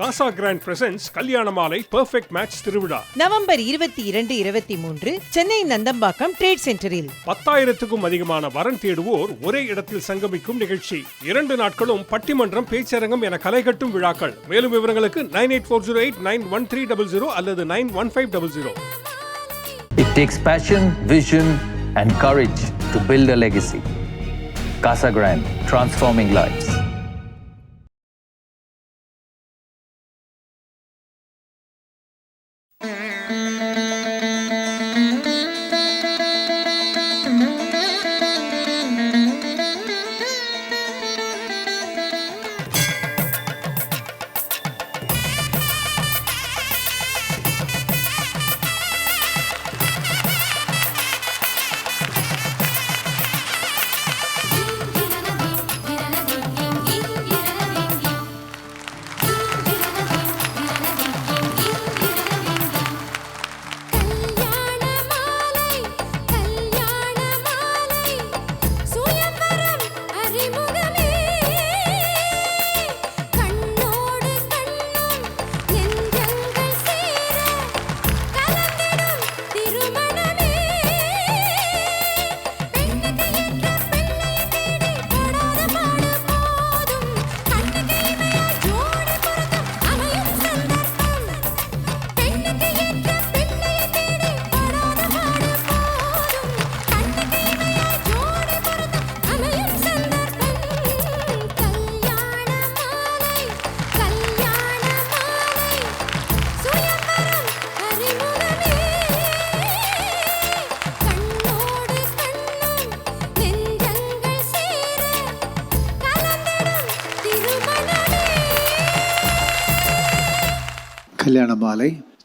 காசா grand presence கல்யாண மாலை perfect match திருவிழா. நவம்பர் இருபத்தி இரண்டு இருபத்தி மூன்று சென்னை நந்தம்பாக்கம் ட்ரேட் சென்டரில் பத்தாயிரத்துக்கும் அதிகமான வரன் தேடுவோர் ஒரே இடத்தில் சங்கமிக்கும் நிகழ்ச்சி. இரண்டு நாட்களும் பட்டிமன்றம் பேச்சரங்கம் என கலைகட்டும் விழாக்கள். மேலும் விவரங்களுக்கு nine eight four zero eight nine one three double zero அல்லது nine one five double zero. It takes passion, vision, and courage to build a legacy. Casa Grande, transforming lives.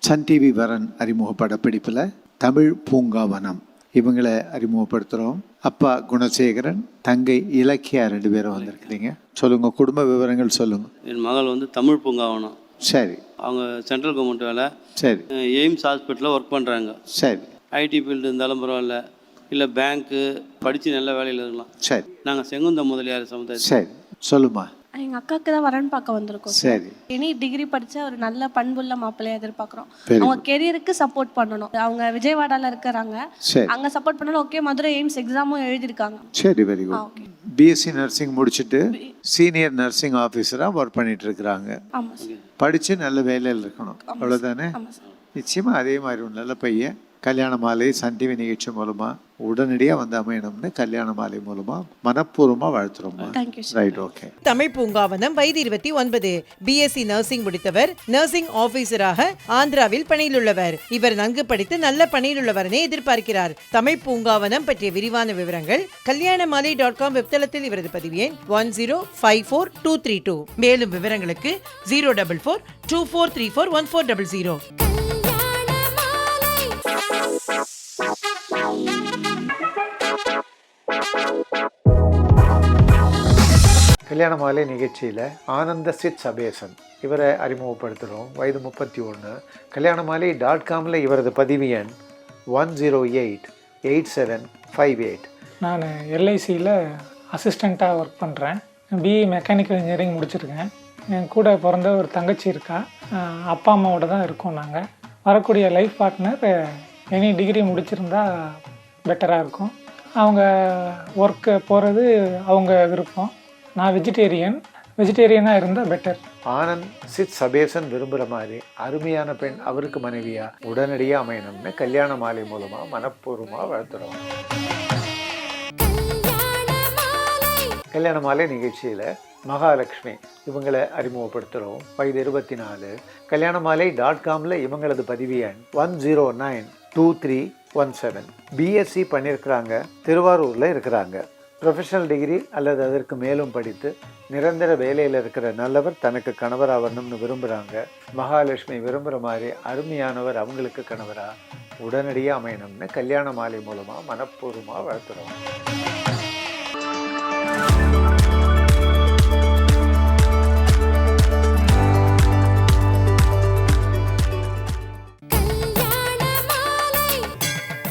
Sun TV வரன் அறிமுக படப்பிடிப்பில் தமிழ் பூங்காவனம். இவங்களை அறிமுகப்படுத்துகிறோம் அப்பா குணசேகரன் தங்கை இலக்கியா ரெண்டு பேரும் வந்திருக்கிறீங்க. சொல்லுங்க குடும்ப விவரங்கள் சொல்லுங்க. என் மகள் வந்து தமிழ் பூங்காவனம். சரி. அவங்க சென்ட்ரல் கவர்மெண்ட் வேலை. சரி. எய்ம்ஸ் ஹாஸ்பிட்டலில் ஒர்க் பண்ணுறாங்க சரி. ஐடி ஃபீல்டு இருந்தாலும் பரவாயில்ல. இல்லை பேங்க்கு படித்து நல்ல வேலையில் இருக்கலாம். சரி. நாங்கள் செங்குந்த முதலியார் சமுதாயம் சரி. சொல்லுமா எங்கள் அக்காவுக்கு தான் வரன் பார்க்க வந்திருக்கோம் சரி. இனி டிகிரி படிச்ச ஒரு நல்ல பண்புள்ள மாப்பிள்ளைய எதிர்பார்க்குறோம். அவங்க கெரியருக்கு சப்போர்ட் பண்ணணும். அவங்க விஜயவாடால இருக்கிறாங்க. அங்க சப்போர்ட் பண்ணணும். ஓகே மதுரை எய்ம்ஸ் எக்ஸாமும் எழுதியிருக்காங்க. சரி very good okay BSc nursing முடிச்சுட்டு சீனியர் நர்சிங் ஆஃபீஸராக ஒர்க் பண்ணிட்டு இருக்கிறாங்க. படித்து நல்ல வேலையில் இருக்கணும். அவ்வளோதானே ஆமாம் சார் நிச்சயமா அதே மாதிரி ஒரு நல்ல பையன். கல்யாண மாலை சன் டிவி நிகழ்ச்சி மூலமா உடனடியாக வந்து அமையணும்னு கல்யாண மாலை மூலமா மனப்பூர்வமாக வாழ்த்துறோம்மா. ரைட் ஓகே தமிழ் பூங்காவனம் வயது இருபத்தி ஒன்பது. பிஎஸ்சி நர்சிங் முடித்தவர் நர்சிங் ஆபீசராக ஆந்திராவில் பணியில் உள்ளவர் இவர் நன்கு படித்து நல்ல பணியில் உள்ளவரனை எதிர்பார்க்கிறார். தமிழ் பூங்காவனம் பற்றிய விரிவான விவரங்கள் கல்யாணமாலை டாட் காம் வெப்தளத்தில் இவரது பதிவு எண் one zero five four two three two. மேலும் விவரங்களுக்கு zero double four two four three four one four double zero. Kalyana Malai Kalyana மாலை நிகழ்ச்சியில் ஆனந்த சித் சபேசன். இவரை அறிமுகப்படுத்துகிறோம் வயது முப்பத்தி ஒன்று கல்யாண மாலை டாட் காமில் இவரது பதிவு எண் one zero eight eight seven five eight நான் எல்ஐசியில் அசிஸ்டண்ட்டாக ஒர்க் பண்ணுறேன் பிஇ மெக்கானிக்கல் இன்ஜினியரிங் முடிச்சிருக்கேன். என் கூட பிறந்த ஒரு தங்கச்சி இருக்கா. அப்பா அம்மாவோட தான் இருக்கோம் நாங்கள் வரக்கூடிய லைஃப் பார்ட்னர் எனி டிகிரி முடிச்சிருந்தா பெட்டராக இருக்கும். அவங்க ஒர்க்கு போகிறது அவங்க விருப்பம். நான் வெஜிடேரியன் வெஜிடேரியனாக இருந்தால் பெட்டர் ஆனந்த் சித் சபேசன் விரும்புகிற மாதிரி அருமையான பெண் அவருக்கு மனைவியாக உடனடியாக அமையணும்னு கல்யாண மாலை மூலமாக மனப்பூர்வமாக வளர்த்துடுவோம் கல்யாண மாலை கல்யாண மாலை நிகழ்ச்சியில் மகாலட்சுமி இவங்களை அறிமுகப்படுத்துகிறோம் வயது இருபத்தி நாலு. கல்யாண மாலை டாட் காமில் இவங்களது பதிவு எண் one zero nine two three one seven BSc பண்ணியிருக்கிறாங்க திருவாரூரில் இருக்கிறாங்க. ப்ரொஃபஷனல் டிகிரி அல்லது அதற்கு மேலும் படித்து நிரந்தர வேலையில் இருக்கிற நல்லவர் தனக்கு கணவர் ஆகணும்னு விரும்புகிறாங்க மகாலட்சுமி விரும்புகிற மாதிரி அருமையானவர் அவங்களுக்கு கணவராக உடனடியாக அமையணும்னு கல்யாண மாலை மூலமாக மனப்பூர்வமாக வளர்த்துறோம்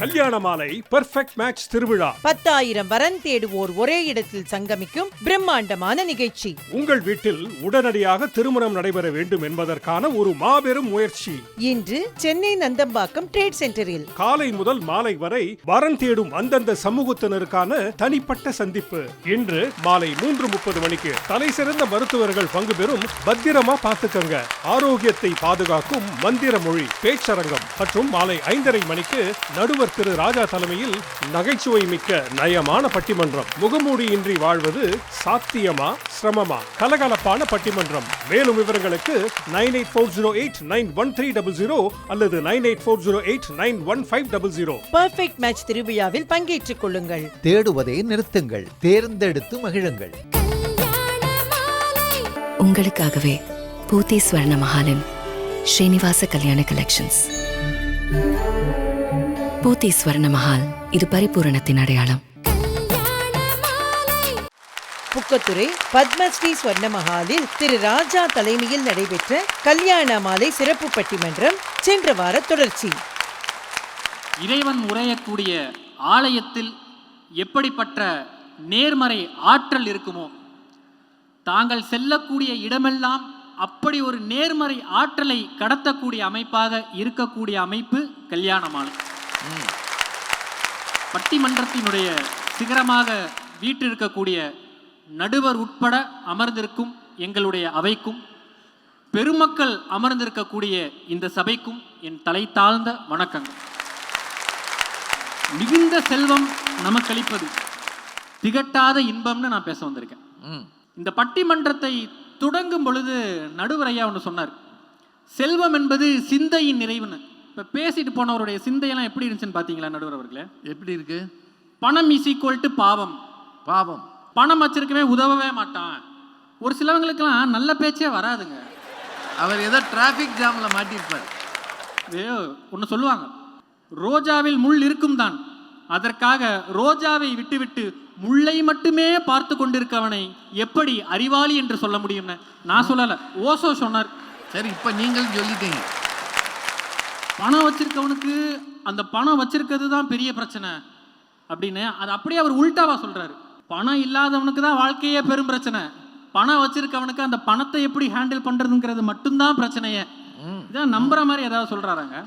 கல்யாண மாலை பெர்ஃபெக்ட் மேட்ச் திருவிழா. பத்தாயிரம் வரன் தேடுவோர் ஒரே இடத்தில் சங்கமிக்கும் பிரம்மாண்டமான நிகழ்ச்சி. உங்கள் வீட்டில் உடனடியாக திருமணம் நடைபெற வேண்டும் என்பதற்கான ஒரு மாபெரும் முயற்சி. இன்று சென்னை நந்தம்பாக்கம் ட்ரேட் சென்டரில் காலை முதல் மாலை வரை வரன் தேடும் அந்தந்த சமூகத்தினருக்கான தனிப்பட்ட சந்திப்பு. இன்று மாலை மூன்று முப்பது மணிக்கு தலை சிறந்த மருத்துவர்கள் பங்கு பெறும் பத்திரமா பாத்துக்கங்க ஆரோக்கியத்தை பாதுகாக்கும் மந்திர மொழி பேச்சரங்கம் மற்றும் மாலை ஐந்தரை மணிக்கு நடுவர் திரு ராஜா தலைமையில் நகைச்சுவை மிக்க நயமான பட்டிமன்றம். முகமூடியின்றி வாழ்வது சாத்தியமா சிரமமா? கலகலப்பான பட்டிமன்றம். மேலும் விவரங்களுக்கு nine eight four zero eight nine one three double zero அல்லது nine eight four zero eight nine one five double zero. Perfect match திருவிழாவில் பங்கேற்றுக் கொள்ளுங்கள். தேடுவதை நிறுத்துங்கள். தேர்ந்தெடுத்து மகிழுங்கள். கல்யாண மாலை உங்களுக்காகவே பூத்தி ஸ்வர்ண மஹாலின் ஸ்ரீனிவாச கல்யாண கலெக்ஷன்ஸ் பூத்தி ஸ்வர்ண மஹால் இது பரிபூரணத்தின் அடையாளம். கல்யாண மாலை புக்கத்துறை பத்மஸ்ரீ ஸ்வர்ண மஹாலில் திரு ராஜா தலைமையில் நடைபெற்ற கல்யாண மாலை சிறப்பு பட்டிமன்றம் சென்ற வார தொடர்ச்சி. இறைவன் உரையக்கூடிய ஆலயத்தில் எப்படிப்பட்ட நேர்மறை ஆற்றல் இருக்குமோ தாங்கள் செல்லக்கூடிய இடமெல்லாம் அப்படி ஒரு நேர்மறை ஆற்றலை கடத்தக்கூடிய அமைப்பாக இருக்கக்கூடிய அமைப்பு கல்யாண மாலை. பட்டிமன்றத்தினுடைய சிகரமாக வீற்றிருக்கக்கூடிய நடுவர் உட்பட அமர்ந்திருக்கும் எங்களுடைய அவைக்கும் பெருமக்கள் அமர்ந்திருக்கக்கூடிய இந்த சபைக்கும் என் தலை தாழ்ந்த வணக்கங்கள். மிகுந்த செல்வம் நமக்களிப்பது திகட்டாத இன்பம்னு நான் பேச வந்திருக்கேன். இந்த பட்டிமன்றத்தை தொடங்கும் பொழுது நடுவர் ஐயா ஒன்று சொன்னார் செல்வம் என்பது சிந்தையின் நிறைவுன்னு. இப்போ பேசிட்டு போனவருடைய சிந்தையெல்லாம் எப்படி இருந்துச்சுன்னு பார்த்தீங்களா நடுவர் அவர்களே? எப்படி இருக்கு? பணம் இஸ் ஈக்குவல் டு பாவம். பாவம். பணம் வச்சிருக்கவே உதவவே மாட்டான். ஒரு சிலவங்களுக்கெல்லாம் நல்ல பேச்சே வராதுங்க. அவர் ஏதோ டிராஃபிக் ஜாம்ல மாட்டிருப்பார் ஒன்று சொல்லுவாங்க. ரோஜாவில் முள் இருக்கும் தான். அதற்காக ரோஜாவை விட்டுவிட்டு முள்ளை மட்டுமே பார்த்து கொண்டிருக்கவனை எப்படி அறிவாளி என்று சொல்ல முடியும்னு நான் சொல்லலை. ஓசோ சொன்னார். சரி இப்ப நீங்களும் சொல்லிட்டீங்க. பணம் வச்சிருக்கவனுக்கு அந்த பணம் வச்சிருக்கிறது தான் பெரிய பிரச்சனை அப்படின்னு அது அப்படியே அவர் உல்டாவா சொல்றாரு. பணம் இல்லாதவனுக்கு தான் வாழ்க்கையே பெரும் பிரச்சனை. பணம் வச்சிருக்கவனுக்கு அந்த பணத்தை எப்படி ஹேண்டில் பண்றதுங்கிறது மட்டும்தான் பிரச்சனையே. இதான் நம்புற மாதிரி ஏதாவது சொல்றாராங்க.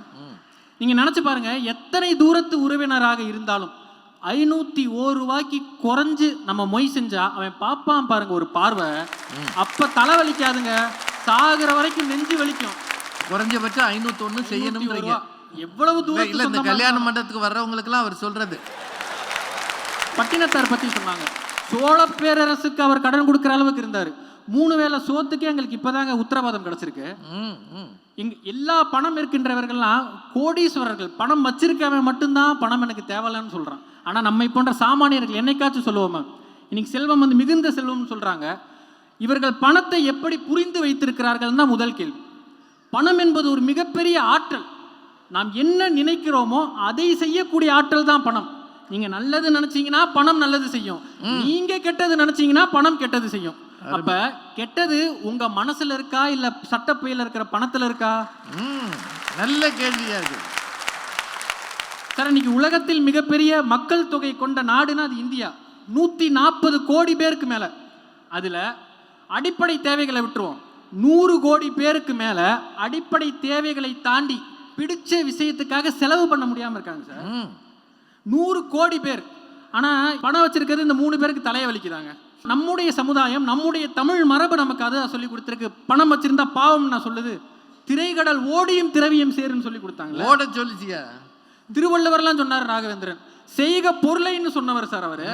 நீங்க நினைச்சு பாருங்க எத்தனை தூரத்து உறவினராக இருந்தாலும் ஐநூத்தி ஓர் ரூபாய்க்கு குறைஞ்சு நம்ம மொய் செஞ்சா அவன் பாப்பான் பாருங்க ஒரு பார்வை. அப்ப தலை வலிக்காதுங்க சாகுற வரைக்கும் நெஞ்சு வலிக்கும். குறைஞ்சபட்சம் ஐநூத்தி செய்யணும்ன்றீங்க எவ்வளவு இல்ல, இல்ல இந்த தூரம் கல்யாண மண்டபத்துக்கு வர்றவங்களுக்குலாம் அவர் சொல்றது. பட்டினத்தார் பத்தி சொன்னாங்க. சோழ பேரரசுக்கு அவர் கடன் கொடுக்குற அளவுக்கு இருந்தார். மூணு வேளை சோத்துக்கே எங்களுக்கு இப்பதாங்க உத்தரவாதம் கிடைச்சிருக்கு. இங்க எல்லா பணம் இருக்கின்றவர்கள்லாம் கோடீஸ்வரர்கள் பணம் வச்சிருக்கவன் மட்டும்தான் பணம் எனக்கு தேவையில்லைன்னு சொல்றான். ஆனா நம்மை போன்ற சாமானியர்கள் என்னைக்காச்சும் சொல்லுவோமா? இன்னைக்கு செல்வம் வந்து மிகுந்த செல்வம்னு சொல்றாங்க. இவர்கள் பணத்தை எப்படி புரிந்து வைத்திருக்கிறார்கள் தான் முதல் கேள்வி. பணம் என்பது ஒரு மிகப்பெரிய ஆற்றல். நாம் என்ன நினைக்கிறோமோ அதை செய்யக்கூடிய ஆற்றல் தான் பணம். நீங்க நல்லது நினைச்சீங்கன்னா பணம் நல்லது செய்யும். நீங்க கெட்டது நினைச்சீங்கன்னா பணம் கெட்டது செய்யும். அப்ப கெட்டது உங்க மனசுல இருக்கா? இல்ல சட்டப்பையில இருக்கிற பணத்துல இருக்கா? நல்ல கேள்வியா இருக்கு. சார் இன்னைக்கு உலகத்தில் மிகப்பெரிய மக்கள் தொகை கொண்ட நாடுனா அது இந்தியா. நூத்தி நாற்பது கோடி பேருக்கு மேல. அதுல அடிப்படை தேவைகளை விட்டுருவோம். நூறு கோடி பேருக்கு மேல அடிப்படை தேவைகளை தாண்டி பிடிச்ச விஷயத்துக்காக செலவு பண்ண முடியாம இருக்காங்க சார். நூறு கோடி பேர். ஆனா பணம் வச்சிருக்கிறது இந்த மூணு பேருக்கு தலைய வலிக்குதாங்க. நம்முடைய சமுதாயம் நம்முடைய தமிழ் மரபு நமக்கு அதை சொல்லி கொடுத்துருக்கு. பணம் வச்சிருந்தா பாவம் நான் சொல்லுது. திரைகடல் ஓடியும் திரவியம் சேருன்னு சொல்லி கொடுத்தாங்க ஓட சொல்லிச்சியா. திருவள்ளுவர்லாம் சொன்னார் ராகவேந்திரன். செய்க பொருளைன்னு சொன்னவர் சார் அவரு.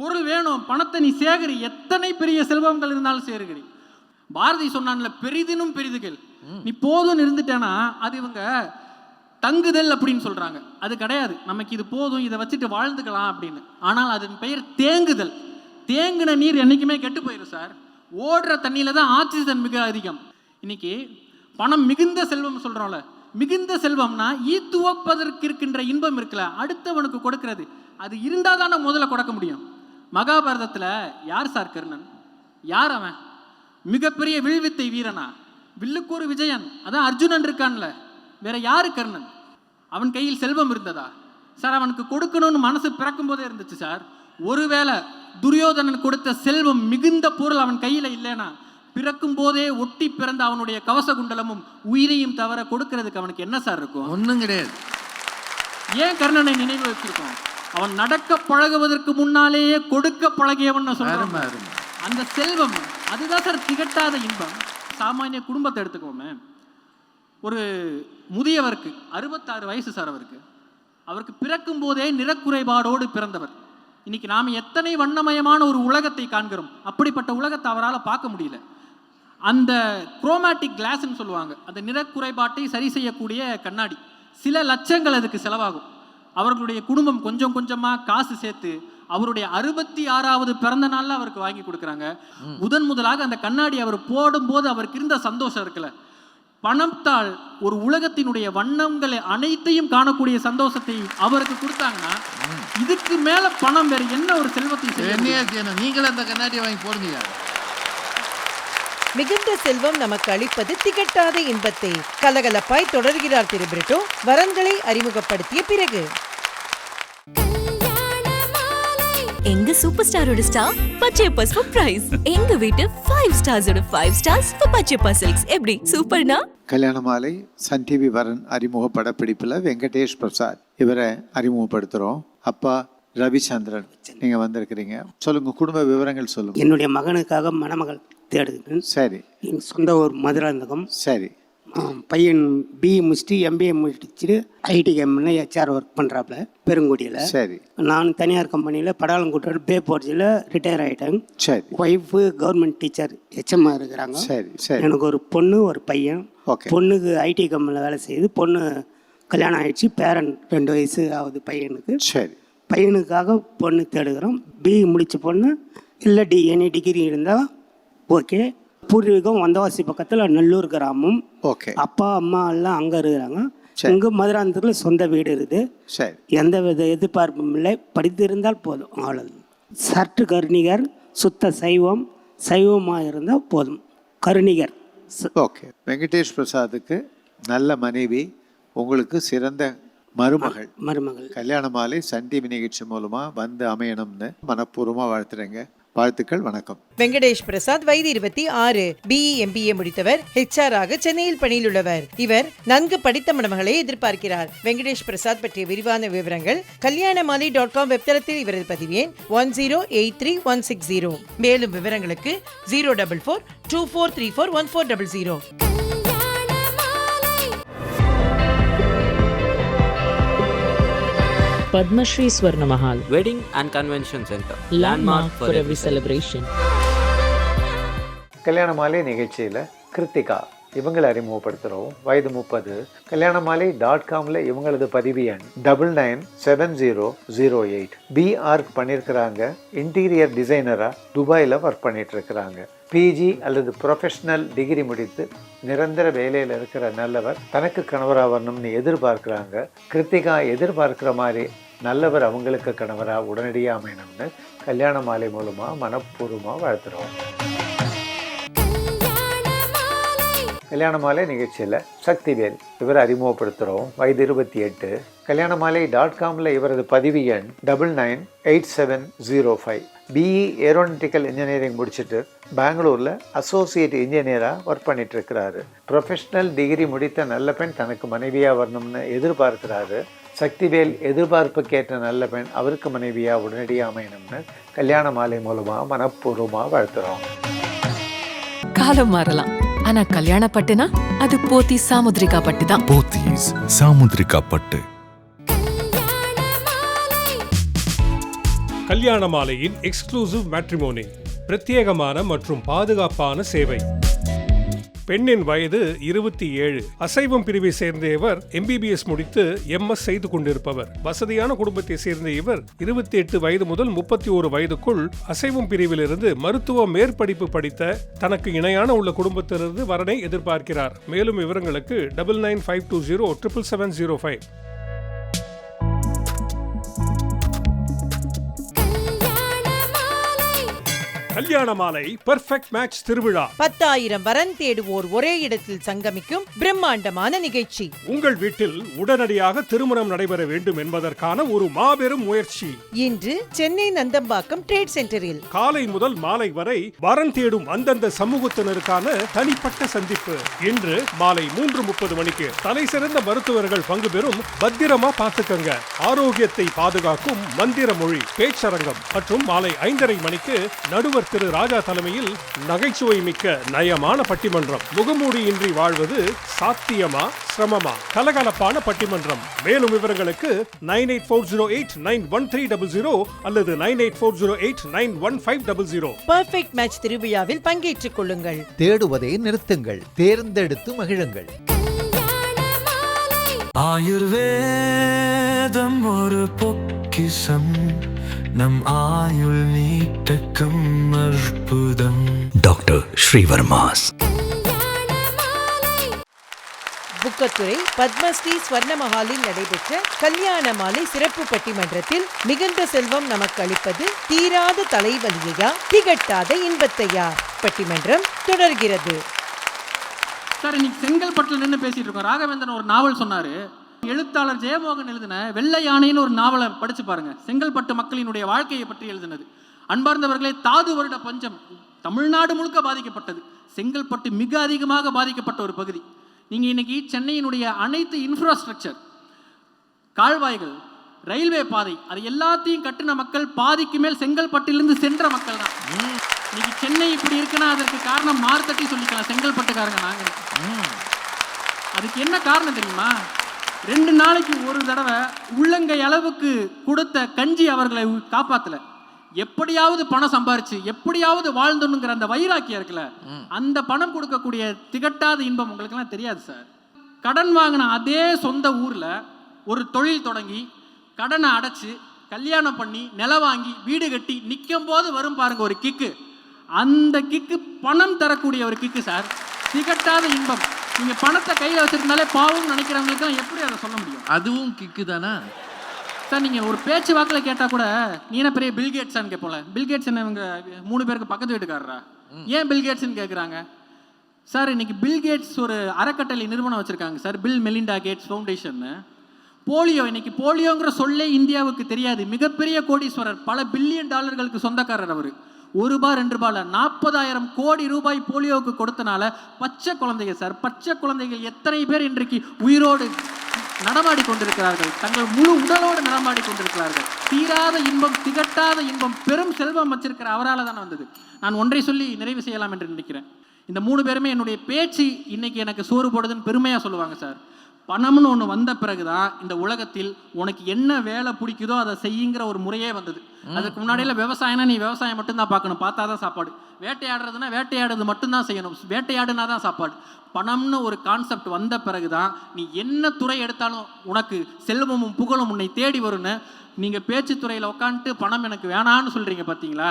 பொருள் வேணும் பணத்தை நீ சேகரி. எத்தனை பெரிய செல்வங்கள் இருந்தாலும் சேருகடி பாரதி சொன்னான்ல பெரிதினும் பெரிதுகள். நீ போதும்னு இருந்துட்டேனா? அது இவங்க தங்குதல் அப்படின்னு சொல்றாங்க. அது கிடையாது. நமக்கு இது போதும் இதை வச்சுட்டு வாழ்ந்துக்கலாம் அப்படின்னு. ஆனால் அதன் பெயர் தேங்குதல். தேங்கின நீர் என்னைக்குமே கெட்டு போயிடும் சார். ஓடுற தண்ணியில தான் ஆக்சிஜன் மிக அதிகம். இன்னைக்கு பணம் மிகுந்த செல்வம் சொல்றோம்ல. மிகுந்த செல்வம்னா ஈத்துவப்பதற்கு இருக்கின்ற இன்பம் இருக்குல்ல அடுத்தவனுக்கு கொடுக்கிறது. அது இருந்தால் தானே முதல்ல கொடுக்க முடியும். மகாபாரதத்துல யார் சார் கர்ணன்? யார் அவன்? மிகப்பெரிய வில்வித்தை வீரனா? வில்லுக்கு விஜயன். அதான் அர்ஜுனன் இருக்கான்ல. வேற யாரு கர்ணன்? அவன் கையில் செல்வம் இருந்ததா? சார் அவனுக்கு கொடுக்கணும்னு மனசு பிறக்கும் போதே இருந்துச்சு சார். ஒருவேளை துரியோதனன் கொடுத்த செல்வம் மிகுந்த பொருள் அவன் கையில் இல்லைனா பிறக்கும் போதே ஒட்டி பிறந்த அவனுடைய கவச குண்டலமும் உயிரையும் தவிர கொடுக்கறதுக்கு அவனுக்கு என்ன சார் இருக்கும்? ஒன்றும் கிடையாது. ஏன் கர்ணனை நினைவு வச்சிருக்கோம் அவன் நடக்க பழகுவதற்கு முன்னாலேயே கொடுக்க பழகியவன் சொல்றான் அந்த செல்வம் அதுதான் சார் திகட்டாத இன்பம். சாமானிய குடும்பத்தை எடுத்துக்கோமே. ஒரு முதியவருக்கு அறுபத்தாறு வயசு சார் அவருக்கு. அவருக்கு பிறக்கும் போதே நிறக்குறைபாடோடு பிறந்தவர். இன்னைக்கு நாம் எத்தனை வண்ணமயமான ஒரு உலகத்தை காண்கிறோம். அப்படிப்பட்ட உலகத்தை அவரால் பார்க்க முடியல. அந்த குரோமேட்டிக் கிளாஸ்ன்னு சொல்லுவாங்க. அந்த நிறக்குறைபாட்டை சரி செய்யக்கூடிய கண்ணாடி. சில லட்சங்கள் அதுக்கு செலவாகும். அவர்களுடைய குடும்பம் கொஞ்சம் கொஞ்சமாக காசு சேர்த்து அவருடைய அறுபத்தி ஆறாவது பிறந்த நாளில் அவருக்கு வாங்கி கொடுக்குறாங்க. முதன் முதலாக அந்த கண்ணாடி அவர் போடும்போது அவருக்கு இருந்த சந்தோஷம் இருக்குல்ல. பணத்தால் ஒரு உலகத்தினுடைய வண்ணங்களை அனைத்தையும் காணக்கூடிய சந்தோஷத்தை அவருக்கு கொடுத்தாங்கன்னா இதுக்கு மேல பணம் வேற என்ன ஒரு செல்வத்தை நீங்களும் அந்த கண்ணாடியை வாங்கி போடுங்க மிகுந்த செல்வம் நமக்கு அளிப்பது திகட்டாத இன்பத்தை கலகலப்பாய் தொடர்கிறார் திரு பிரிட்டோ. வரன்களை அறிமுகப்படுத்திய பிறகு. எங்க சூப்பர் ஸ்டாரோட ஸ்டார் பச்சையப்பாஸ் ஃபார் பிரைஸ் எங்க வீட்டு five ஸ்டார்ஸோட five stars for Pachaiyappa silks எப்படி? சூப்பர்னா? கல்யாண மாலை சன் டிவி வரன் அறிமுக படப்பிடிப்பில் வெங்கடேஷ் பிரசாத். இவரை அறிமுகப்படுத்துகிறோம் அப்பா ரவிச்சந்திரன் நீங்கள் வந்திருக்கிறீங்க. சொல்லுங்கள் குடும்ப விவரங்கள் சொல்லுங்கள் என்னுடைய மகனுக்காக மணமகள் தேடுகிறேன். சரி. என் சொந்த ஊர் மதுராந்தகம். சரி. பையன் பிஇ முடிச்சுட்டு எம்பிஏ முடிச்சுட்டு ஐடி கம்பெனியில் ஹெச்ஆர் ஒர்க் பண்ணுறாப்புல பெருங்குடியில். சரி. நான் தனியார் கம்பெனியில் படாலங்குட்டர் பே போர்ஜில் ரிட்டையர் ஆகிட்டேன் சரி. ஒய்ஃபு கவர்மெண்ட் டீச்சர் ஹெச்எம்மாக இருக்கிறாங்க. சரி சரி. எனக்கு ஒரு பொண்ணு ஒரு பையன். ஓகே. பொண்ணுக்கு ஐடி கம்பெனியில் வேலை செய்யுது பொண்ணு கல்யாணம் ஆயிடுச்சு பேரன் ரெண்டு வயசு ஆகுது பையனுக்கு. சரி. பையனுக்காக பொண்ணு தேடுகிறோம். பிஇ முடித்த பொண்ணு இல்லை டி எனி டிகிரி இருந்தால் ஓகே பூர்வீகம் வந்தவாசி பக்கத்தில் நல்லூர் கிராமம். ஓகே. அப்பா அம்மா எல்லாம் அங்கே இருக்கிறாங்க. இங்கே மதுராந்தகத்தில் சொந்த வீடு இருக்குது. சரி. எந்த வித எதிர்பார்ப்பும் இல்லை. படித்திருந்தால் போதும் அவ்வளவு சற்று கருணிகர் சுத்த சைவம் சைவமாக இருந்தால் போதும். கருணிகர். ஓகே. வெங்கடேஷ் பிரசாத்துக்கு நல்ல மனைவி உங்களுக்கு சிறந்த மருமகள். மருமகள். கல்யாண மாலை சன் டிவி நிகழ்ச்சி மூலமா வந்து அமையணும்னு மனப்பூர்வமா வாழ்த்துறேங்க. வாழ்த்துக்கள் வணக்கம். வெங்கடேஷ் பிரசாத் வயது இருபத்தி ஆறு பிஇ எம்பிஏ முடித்தவர் ஹெச்ஆர் ஆக சென்னையில் பணியில் உள்ளவர் இவர் நன்கு படித்த மணமகளை எதிர்பார்க்கிறார். வெங்கடேஷ் பிரசாத் பற்றிய விரிவான விவரங்கள் கல்யாணமாலி டாட் காம் வெப்தளத்தில் இவரது பதிவேன் one zero eight three one six zero மேலும் விவரங்களுக்கு zero double four two four three four one four double zero Padmashri Swarna Mahal, Wedding and Convention Center. landmark for every celebration. கல்யாண மாலை நிகழ்ச்சியில் கிருத்திகா இவங்களை அறிமுகப்படுத்துகிறோம் வயது முப்பது. கல்யாண மாலை டாட் காமில் இவங்களது பதிவு எண் double nine seven zero zero eight BArch பண்ணியிருக்கிறாங்க இன்டீரியர் டிசைனராக துபாயில் ஒர்க் பண்ணிகிட்ருக்கிறாங்க பிஜி அல்லது ப்ரொஃபஷ்னல் டிகிரி முடித்து நிரந்தர வேலையில் இருக்கிற நல்லவர் தனக்கு கணவராக வரணும்னு எதிர்பார்க்குறாங்க. கிருத்திகா எதிர்பார்க்குற மாதிரி நல்லவர் அவங்களுக்கு கணவராக உடனடியாக அமையணும்னு கல்யாண மாலை மூலமாக மனப்பூர்வமாக வாழ்த்துறோம். கல்யாண மாலை நிகழ்ச்சியில் சக்திவேல். இவர் அறிமுகப்படுத்துகிறோம் வயது இருபத்தி எட்டு. கல்யாண மாலை டாட் காமில் இவரது பதிவு எண் double nine eight seven zero five BE aeronautical engineering முடிச்சுட்டு பெங்களூரில் அசோசியேட் இன்ஜினியராக ஒர்க் பண்ணிட்டு இருக்கிறாரு டிகிரி முடித்த நல்ல பெண் தனக்கு மனைவியாக வரணும்னு எதிர்பார்க்கிறாரு. சக்திவேல் எதிர்பார்ப்புக்கேற்ற நல்ல பெண் அவருக்கு மனைவியாக உடனடியாக அமையணும்னு கல்யாண மாலை மூலமாக மனப்பூர்வமாக வாழ்த்துறோம். காலம் மாறலாம். ஆனா கல்யாண பட்டுனா அது போத்தி சாமுத்ரிகா பட்டு தான். போத்தீஸ் சாமுத்ரிகா பட்டு. கல்யாண மாலையின் எக்ஸ்க்ளூசிவ் மேட்ரிமோனி பிரத்யேகமான மற்றும் பாதுகாப்பான சேவை. பெண்ணின் வயது இருபத்தி ஏழு. அசைவம் பிரிவை சேர்ந்த இவர் எம்பிபிஎஸ் முடித்து எம்எஸ் செய்து கொண்டிருப்பவர். வசதியான குடும்பத்தை சேர்ந்த இவர் இருபத்தி எட்டு வயது முதல் முப்பத்தி ஒரு வயதுக்குள் அசைவம் பிரிவிலிருந்து மருத்துவ மேற்படிப்பு படித்த தனக்கு இணையான உள்ள குடும்பத்திலிருந்து வரனை எதிர்பார்க்கிறார். மேலும் விவரங்களுக்கு double nine five two zero triple seven zero five Kalyana Malai perfect match திருவிழா. பத்தாயிரம் வரன் தேடுவோர் ஒரே இடத்தில் சங்கமிக்கும் பிரம்மாண்டமான நிகழ்ச்சி. உங்கள் வீட்டில் உடனடியாக திருமணம் நடைபெற வேண்டும் என்பதற்கான ஒரு மாபெரும் முயற்சி. இன்று சென்னை நந்தம்பாக்கம் ட்ரேட் சென்டரில் காலை முதல் மாலை வரை வரன் தேடும் அந்தந்த சமூகத்தினருக்கான தனிப்பட்ட சந்திப்பு. இன்று மாலை மூன்று முப்பது மணிக்கு தலை சிறந்த மருத்துவர்கள் பங்கு பெறும் பத்திரமா பார்த்துக்கங்க. ஆரோக்கியத்தை பாதுகாக்கும் மந்திர மொழி பேச்சரங்கம் மற்றும் மாலை ஐந்தரை மணிக்கு நடுவர் திரு ராஜா தலைமையில் நகைச்சுவை மிக்க நயமான பட்டிமன்றம். முகமூடியின்றி வாழ்வது சாத்தியமா சிரமமா? கலகலப்பான பட்டிமன்றம். மேலும் விவரங்களுக்கு nine eight four zero eight nine one three double zero அல்லது nine eight four zero eight nine one five double zero. Perfect match திருவிழாவில் பங்கேற்றுக் கொள்ளுங்கள். தேடுவதை நிறுத்துங்கள். தேர்ந்தெடுத்து மகிழுங்கள். ஆயுர்வேதம் ஒரு பொக்கிசம் நம் ஆயுள் நீட்டக்கும் அற்புதம். டாக்டர் ஸ்ரீவர்மாஸ். புக்கத்துறை பத்மஸ்ரீ ஸ்வர்ண மஹாலில் நடைபெற்ற கல்யாண மாலை சிறப்பு பட்டிமன்றத்தில் மிகுந்த செல்வம் நமக்கு அளிப்பது தீராத தலைவலியையா திகட்டாத இன்பத்தையா? பட்டிமன்றம் தொடர்கிறது. சார் இன்னைக்கு செங்கல்பட்டில் நின்று பேசிட்டு இருக்கோம். ராகவேந்திரன் ஒரு நாவல் சொன்னாரு. எழுத்தாளர் ஜெயமோகன் எழுதின வெள்ளை யானைன்னு ஒரு நாவலை படிச்சு பாருங்க. செங்கல்பட்டு மக்களினுடைய வாழ்க்கையை பற்றி எழுதினது. அன்பார்ந்தவர்களே தாது வருட பஞ்சம் தமிழ்நாடு முழுக்க பாதிக்கப்பட்டது. செங்கல்பட்டு மிக அதிகமாக பாதிக்கப்பட்ட ஒரு பகுதி. நீங்க இன்னைக்கு சென்னையினுடைய அனைத்து இன்ஃப்ராஸ்ட்ரக்சர் கால்வாய்கள் ரயில்வே பாதை அது எல்லாத்தையும் கட்டின மக்கள் பாதிக்கு மேல் செங்கல்பட்டிலிருந்து சென்ற மக்கள் தான். இன்னைக்கு சென்னை இப்படி இருக்குன்னா அதற்கு காரணம் மார்க்கெட்டி சொல்லிக்கலாம். செங்கல்பட்டுக்காரங்க நாங்க. அதுக்கு என்ன காரணம் தெரியுமா? ரெண்டு நாளைக்கு ஒரு தடவை உள்ளங்கை அளவுக்கு கொடுத்த கஞ்சி அவர்களை காப்பாத்தல. எப்படியாவது பணம் சம்பாரிச்சு எப்படியாவது வாழ்ந்துணுங்கிற அந்த வைராக்கியம் இருக்குல்ல அந்த பணம் கொடுக்கக்கூடிய திகட்டாத இன்பம் உங்களுக்கெல்லாம் தெரியாது சார். கடன் வாங்கின அதே சொந்த ஊர்ல ஒரு தொழில் தொடங்கி கடனை அடைச்சு கல்யாணம் பண்ணி நில வாங்கி வீடு கட்டி நிற்கும் போது வரும் பாருங்க ஒரு கிக்கு. அந்த கிக்கு பணம் தரக்கூடிய ஒரு கிக்கு சார். திகட்டாத இன்பம். நீங்க பணத்தை கையில வச்சிருந்தாலே பாவம் நினைக்கிறவங்களுக்கு எப்படி அதை சொல்ல முடியும்? அதுவும் கிக்கு தானா? சார் நீங்கள் ஒரு பேச்சு வாக்கில் கேட்டால் கூட நீ என்ன பெரிய பில்கேட்ஸான்னு கேட்போம்ல. பில்கேட்ஸ் என்ன இவங்க மூணு பேருக்கு பக்கத்து வீட்டுக்காரரா? ஏன் பில்கேட்ஸ்னு கேட்குறாங்க சார் இன்னைக்கு பில்கேட்ஸ் ஒரு அறக்கட்டளை நிறுவனம் வச்சுருக்காங்க சார் பில் மெலிண்டா கேட்ஸ் ஃபவுண்டேஷன்னு. போலியோ இன்னைக்கு போலியோங்கிற சொல்லே இந்தியாவுக்கு தெரியாது. மிகப்பெரிய கோடீஸ்வரர் பல பில்லியன் டாலர்களுக்கு சொந்தக்காரர் அவர். ஒரு ரூபாய் ரெண்டு ரூபாயில் நாற்பதாயிரம் கோடி ரூபாய் போலியோவுக்கு கொடுத்தனால பச்சை குழந்தைகள் சார் பச்சை குழந்தைகள் எத்தனை பேர் இன்றைக்கு உயிரோடு நடமாடி கொண்டிருக்கிறார்கள்? தங்கள் முழு உடலோடு நடமாடி கொண்டிருக்கிறார்கள். தீராத இன்பம் திகட்டாத இன்பம் பெரும் செல்வம் வச்சிருக்கிற அவரால் தானே வந்தது. நான் ஒன்றை சொல்லி நிறைவு செய்யலாம் என்று நினைக்கிறேன். இந்த மூணு பேருமே என்னுடைய பேச்சு இன்னைக்கு எனக்கு சோறு போடுதுன்னு பெருமையாக சொல்லுவாங்க சார். பணம்னு ஒன்று வந்த பிறகுதான் இந்த உலகத்தில் உனக்கு என்ன வேலை பிடிக்குதோ அதை செய்யுங்கிற ஒரு முறையே வந்தது. அதுக்கு முன்னாடியில் விவசாயம்னா நீ விவசாயம் மட்டும்தான் பார்க்கணும். பார்த்தா தான் சாப்பாடு. வேட்டையாடுறதுனா வேட்டையாடுறது மட்டும்தான் செய்யணும். வேட்டையாடுனா தான் சாப்பாடு. பணம்னு ஒரு கான்செப்ட் வந்த பிறகுதான் நீ என்ன துறை எடுத்தாலும் உனக்கு செல்வமும் புகழும் உன்னை தேடி வரும்னு நீங்கள் பேச்சு துறையில் உட்காந்துட்டு பணம் எனக்கு வேணான்னு சொல்கிறீங்க பார்த்தீங்களா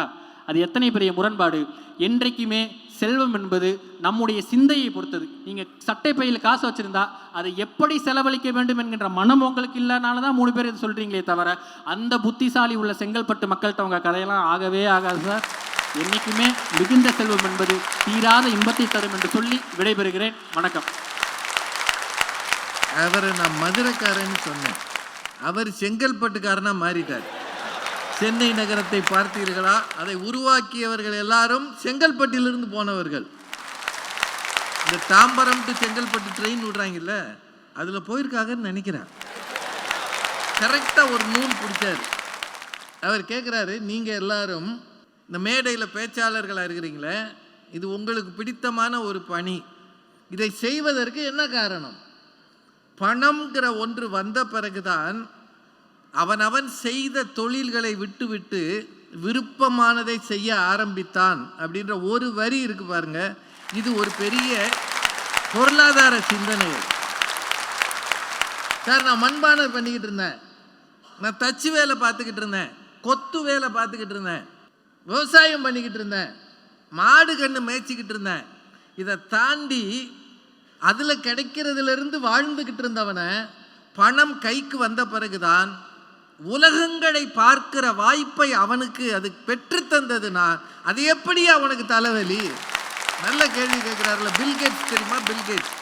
அது எத்தனை பெரிய முரண்பாடு? என்றைக்குமே செல்வம் என்பது நம்முடைய சிந்தையை பொறுத்தது. நீங்கள் சட்டை பையில் காசு வச்சுருந்தா அதை எப்படி செலவழிக்க வேண்டும் என்கின்ற மனம் உங்களுக்கு இல்லைனால தான் மூணு பேர் இது சொல்கிறீங்களே தவிர அந்த புத்திசாலி உள்ள செங்கல்பட்டு மக்கள்கிட்ட உங்கள் கதையெல்லாம் ஆகவே ஆகாது சார். என்றைக்குமே மிகுந்த செல்வம் என்பது தீராத இன்பத்தை தரும் என்று சொல்லி விடைபெறுகிறேன். வணக்கம். அவரை நான் மதுரைக்காரன்னு சொன்னேன். அவர் செங்கல்பட்டுக்காரனா மாறிட்டார். சென்னை நகரத்தை பார்த்தீர்களா? அதை உருவாக்கியவர்கள் எல்லாரும் செங்கல்பட்டிலிருந்து போனவர்கள். இந்த தாம்பரம் டு செங்கல்பட்டு ட்ரெயின் விடுறாங்கல்ல அதில் போயிருக்காங்கன்னு நினைக்கிறேன். கரெக்டாக ஒரு நூல் பிடிச்சாரு. அவர் கேட்குறாரு நீங்கள் எல்லாரும் இந்த மேடையில் பேச்சாளர்களாக இருக்கிறீங்களே இது உங்களுக்கு பிடித்தமான ஒரு பணி. இதை செய்வதற்கு என்ன காரணம்? பணம்ங்கிற ஒன்று வந்த பிறகுதான் அவனவன் செய்த தொழில்களை விட்டுவிட்டு விருப்பமானதை செய்ய ஆரம்பித்தான் அப்படின்ற ஒரு வரி இருக்கு பாருங்க. இது ஒரு பெரிய பொருளாதார சிந்தனை. சார் நான் மண்பானை பண்ணிக்கிட்டு இருந்தேன். நான் தச்சு வேலை பார்த்துக்கிட்டு இருந்தேன். கொத்து வேலை பார்த்துக்கிட்டு இருந்தேன். விவசாயம் பண்ணிக்கிட்டு இருந்தேன். மாடு கன்று மேய்ச்சிக்கிட்டு இருந்தேன். இதை தாண்டி அதில் கிடைக்கிறதுலேருந்து வாழ்ந்துக்கிட்டு இருந்தவனை பணம் கைக்கு வந்த பிறகுதான் உலகங்களை பார்க்கிற வாய்ப்பை அவனுக்கு அது பெற்றுத்தந்ததுன்னா அது எப்படி அவனுக்கு தலைவலி? நல்ல கேள்வி கேட்குறாருல பில்கேட்ஸ் தெரியுமா? பில்கேட்ஸ்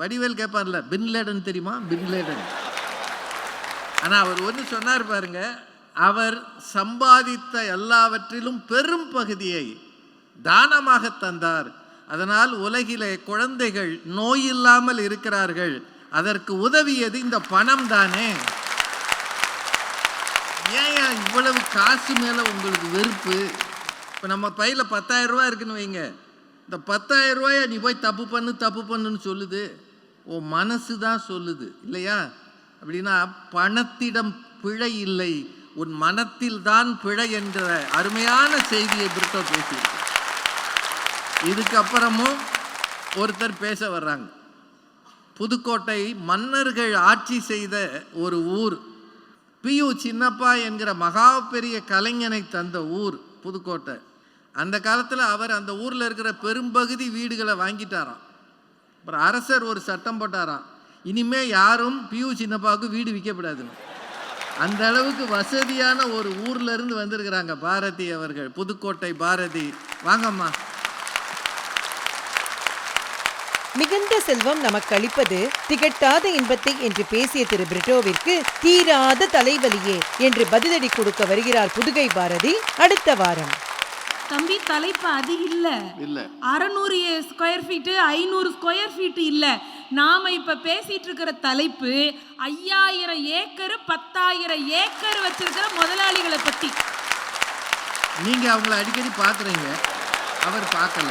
வடிவேல் கேட்பார்ல பின்லேடன் தெரியுமா? பின்லேடன் ஆனால் அவர் ஒன்று சொன்னார் பாருங்க அவர் சம்பாதித்த எல்லாவற்றிலும் பெரும் பகுதியை தானமாக தந்தார். அதனால் உலகிலே குழந்தைகள் நோய் இல்லாமல் இருக்கிறார்கள். அதற்கு உதவியது இந்த பணம் தானே? ஏன் இவ்வளவு காசு மேலே உங்களுக்கு வெறுப்பு? இப்போ நம்ம பையில் பத்தாயிரம் ரூபா இருக்குன்னு வைங்க. இந்த பத்தாயிரம் ரூபாய நீ போய் தப்பு பண்ணு தப்பு பண்ணுன்னு சொல்லுது. ஓ மனசு தான் சொல்லுது இல்லையா? அப்படின்னா பணத்திடம் பிழை இல்லை. உன் மனத்தில் தான் பிழை என்ற அருமையான செய்தியை பிரிட்டோ பேசியிருக்கு. இதுக்கப்புறமும் ஒருத்தர் பேச வர்றாங்க. புதுக்கோட்டை மன்னர்கள் ஆட்சி செய்த ஒரு ஊர். பியு சின்னப்பா என்கிற மகா பெரிய கலைஞனை தந்த ஊர் புதுக்கோட்டை. அந்த காலத்தில் அவர் அந்த ஊரில் இருக்கிற பெரும்பகுதி வீடுகளை வாங்கிட்டாராம். அப்புறம் அரசர் ஒரு சட்டம் போட்டாராம். இனிமே யாரும் பியு சின்னப்பாவுக்கு வீடு விற்கப்படாதுன்னு அந்த அளவுக்கு வசதியான ஒரு ஊர்ல இருந்து வந்திருக்கிறாங்க பாரதி அவர்கள் புதுக்கோட்டை பாரதி. வாங்கம்மா. மிகுந்த செல்வம் நமக்கு அளிப்பது திகட்டாத இன்பத்தை என்று பேசிய திரு பிரிட்டோவிற்கு தீராத தலைவலியே என்று பதிலடி கொடுக்க வருகிறார் புதுகை பாரதி. அடுத்த வாரம். தம்பி தலைப்பு அது இல்ல. இல்ல. அறநூறு ஸ்கொயர் ஃபீட்டு ஐநூறு ஸ்கொயர் ஃபீட்டு இல்ல. நாம இப்ப பேசிட்டு இருக்கிற தலைப்பு ஐயாயிரம் ஏக்கர் பத்தாயிரம் ஏக்கர் வச்சிருக்கிற முதலாளிகளை பத்தி. நீங்க அவங்கள அடிக்கடி பார்க்குறீங்க அவர் பார்க்கல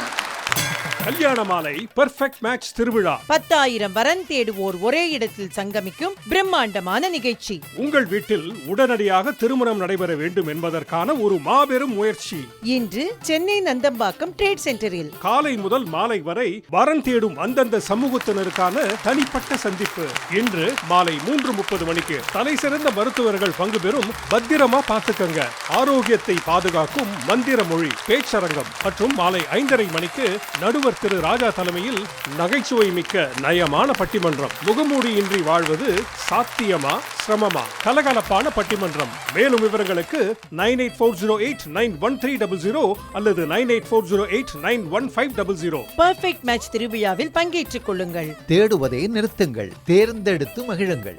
கல்யாண மாலை பெர்ஃபெக்ட் மேட்ச் திருவிழா. பத்தாயிரம் வரன் தேடுவோர் ஒரே இடத்தில் சங்கமிக்கும் பிரம்மாண்டமான நிகழ்ச்சி. உங்கள் வீட்டில் உடனடியாக திருமணம் நடைபெற வேண்டும் என்பதற்கான ஒரு மாபெரும் முயற்சி. இன்று சென்னை நந்தம்பாக்கம் ட்ரேட் சென்டரில் காலை முதல் மாலை வரை வரன் தேடும் அந்தந்த சமூகத்தினருக்கான தனிப்பட்ட சந்திப்பு. இன்று மாலை மூன்று முப்பது மணிக்கு தலை சிறந்த மருத்துவர்கள் பங்கு பெறும் பத்திரமா பாத்துக்கங்க ஆரோக்கியத்தை பாதுகாக்கும் மந்திர மொழி பேச்சரங்கம் மற்றும் மாலை ஐந்தரை மணிக்கு நடுவர் திரு ராஜா தலைமையில் நகைச்சுவை மிக்க நயமான பட்டிமன்றம். முகமூடியின்றி வாழ்வது சாத்தியமா சிரமமா? கலகலப்பான பட்டிமன்றம். மேலும் விவரங்களுக்கு nine eight four zero eight nine one three double zero அல்லது nine eight four zero eight nine one five double zero. Perfect match திருவிழாவில் பங்கேற்றுக் கொள்ளுங்கள். தேடுவதை நிறுத்துங்கள். தேர்ந்தெடுத்து மகிழுங்கள்.